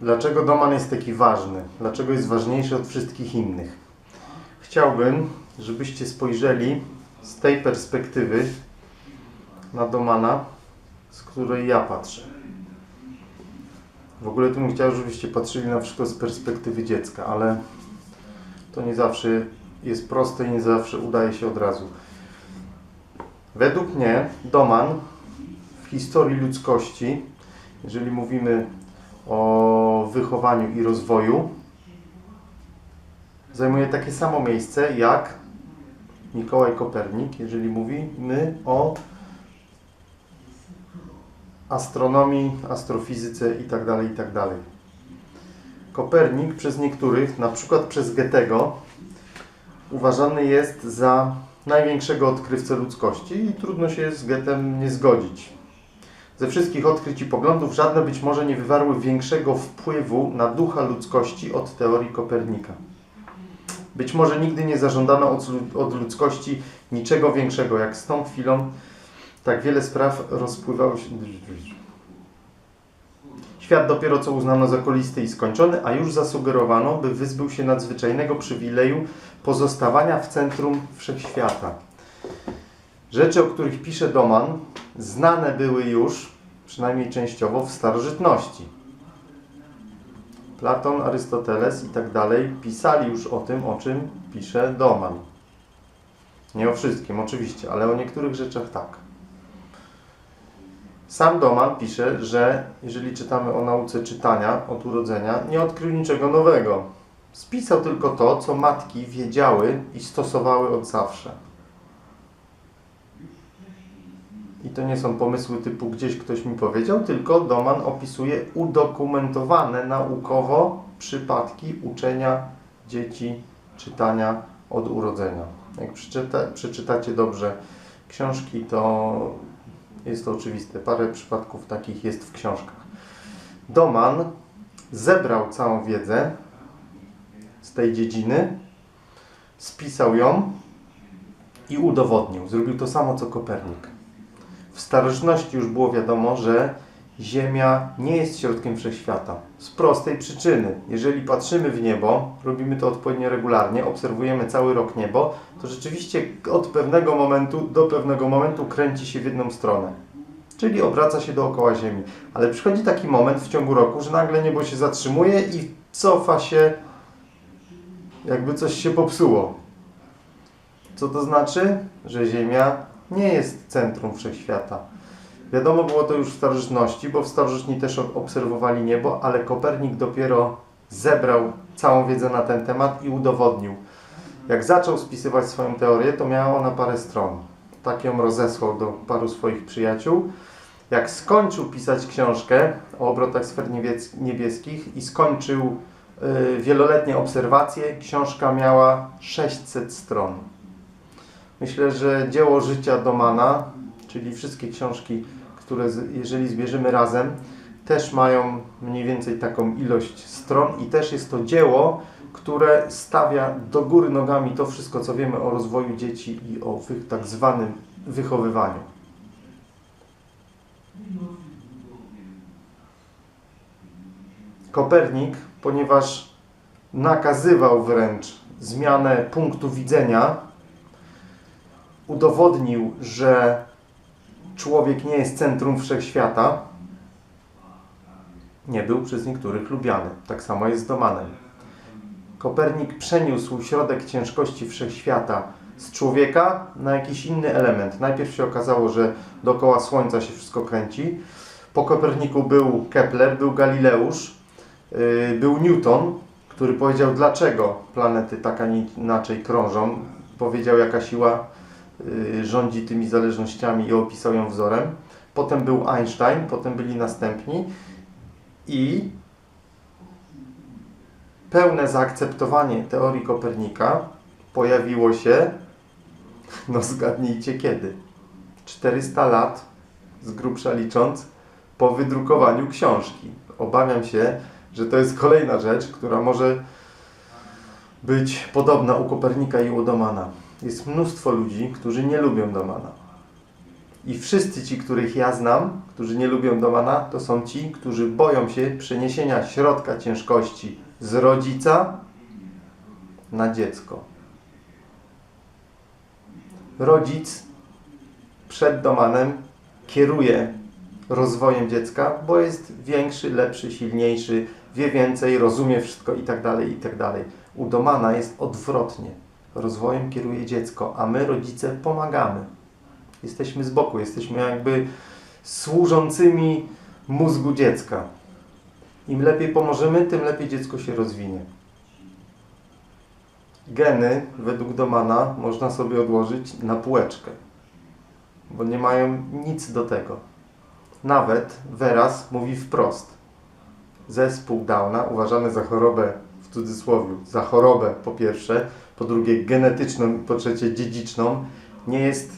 Dlaczego Doman jest taki ważny? Dlaczego jest ważniejszy od wszystkich innych? Chciałbym, żebyście spojrzeli z tej perspektywy na Domana, z której ja patrzę. W ogóle to bym chciał, żebyście patrzyli na wszystko z perspektywy dziecka, ale to nie zawsze jest proste i nie zawsze udaje się od razu. Według mnie Doman w historii ludzkości, jeżeli mówimy o wychowaniu i rozwoju, zajmuje takie samo miejsce jak Mikołaj Kopernik, jeżeli mówimy o astronomii, astrofizyce itd., itd. Kopernik przez niektórych, na przykład przez Goethego, uważany jest za największego odkrywcę ludzkości i trudno się z Goethem nie zgodzić. Ze wszystkich odkryć i poglądów żadne być może nie wywarły większego wpływu na ducha ludzkości od teorii Kopernika. Być może nigdy nie zażądano od, lu- od ludzkości niczego większego, jak z tą chwilą tak wiele spraw rozpływało się. Świat dopiero co uznano za kolisty i skończony, a już zasugerowano, by wyzbył się nadzwyczajnego przywileju pozostawania w centrum wszechświata. Rzeczy, o których pisze Doman, znane były już, przynajmniej częściowo, w starożytności. Platon, Arystoteles i tak dalej pisali już o tym, o czym pisze Doman. Nie o wszystkim, oczywiście, ale o niektórych rzeczach tak. Sam Doman pisze, że jeżeli czytamy o nauce czytania od urodzenia, nie odkrył niczego nowego. Spisał tylko to, co matki wiedziały i stosowały od zawsze. I to nie są pomysły typu gdzieś ktoś mi powiedział, tylko Doman opisuje udokumentowane naukowo przypadki uczenia dzieci czytania od urodzenia. Jak przeczyta, przeczytacie dobrze książki, to jest to oczywiste. Parę przypadków takich jest w książkach. Doman zebrał całą wiedzę z tej dziedziny, spisał ją i udowodnił. Zrobił to samo co Kopernik. W starożytności już było wiadomo, że Ziemia nie jest środkiem wszechświata. Z prostej przyczyny. Jeżeli patrzymy w niebo, robimy to odpowiednio regularnie, obserwujemy cały rok niebo, to rzeczywiście od pewnego momentu do pewnego momentu kręci się w jedną stronę. Czyli obraca się dookoła Ziemi. Ale przychodzi taki moment w ciągu roku, że nagle niebo się zatrzymuje i cofa się, jakby coś się popsuło. Co to znaczy? Że Ziemia nie jest centrum wszechświata. Wiadomo było to już w starożytności, bo w starożytni też obserwowali niebo, ale Kopernik dopiero zebrał całą wiedzę na ten temat i udowodnił. Jak zaczął spisywać swoją teorię, to miała ona parę stron. Tak ją rozesłał do paru swoich przyjaciół. Jak skończył pisać książkę o obrotach sfer niebieskich i skończył y, wieloletnie obserwacje, książka miała 600 stron. Myślę, że dzieło życia Domana, czyli wszystkie książki, które jeżeli zbierzemy razem, też mają mniej więcej taką ilość stron i też jest to dzieło, które stawia do góry nogami to wszystko, co wiemy o rozwoju dzieci i o tak zwanym wychowywaniu. Kopernik, ponieważ nakazywał wręcz zmianę punktu widzenia, udowodnił, że człowiek nie jest centrum wszechświata, nie był przez niektórych lubiany. Tak samo jest z Domanem. Kopernik przeniósł środek ciężkości wszechświata z człowieka na jakiś inny element. Najpierw się okazało, że dookoła Słońca się wszystko kręci. Po Koperniku był Kepler, był Galileusz, yy, był Newton, który powiedział, dlaczego planety tak, a nie inaczej krążą. Powiedział, jaka siła rządzi tymi zależnościami i opisał ją wzorem. Potem był Einstein, potem byli następni i pełne zaakceptowanie teorii Kopernika pojawiło się, no zgadnijcie kiedy, 400 lat, z grubsza licząc, po wydrukowaniu książki. Obawiam się, że to jest kolejna rzecz, która może być podobna u Kopernika i u Domana. Jest mnóstwo ludzi, którzy nie lubią Domana. I wszyscy ci, których ja znam, którzy nie lubią Domana, to są ci, którzy boją się przeniesienia środka ciężkości z rodzica na dziecko. Rodzic przed Domanem kieruje rozwojem dziecka, bo jest większy, lepszy, silniejszy, wie więcej, rozumie wszystko i tak dalej, i tak. U Domana jest odwrotnie. Rozwojem kieruje dziecko, a my, rodzice, pomagamy. Jesteśmy z boku, jesteśmy jakby służącymi mózgu dziecka. Im lepiej pomożemy, tym lepiej dziecko się rozwinie. Geny, według Domana, można sobie odłożyć na półeczkę, bo nie mają nic do tego. Nawet wyraz mówi wprost. Zespół Downa, uważany za chorobę, cudzysłowie, za chorobę po pierwsze, po drugie genetyczną po trzecie dziedziczną, nie jest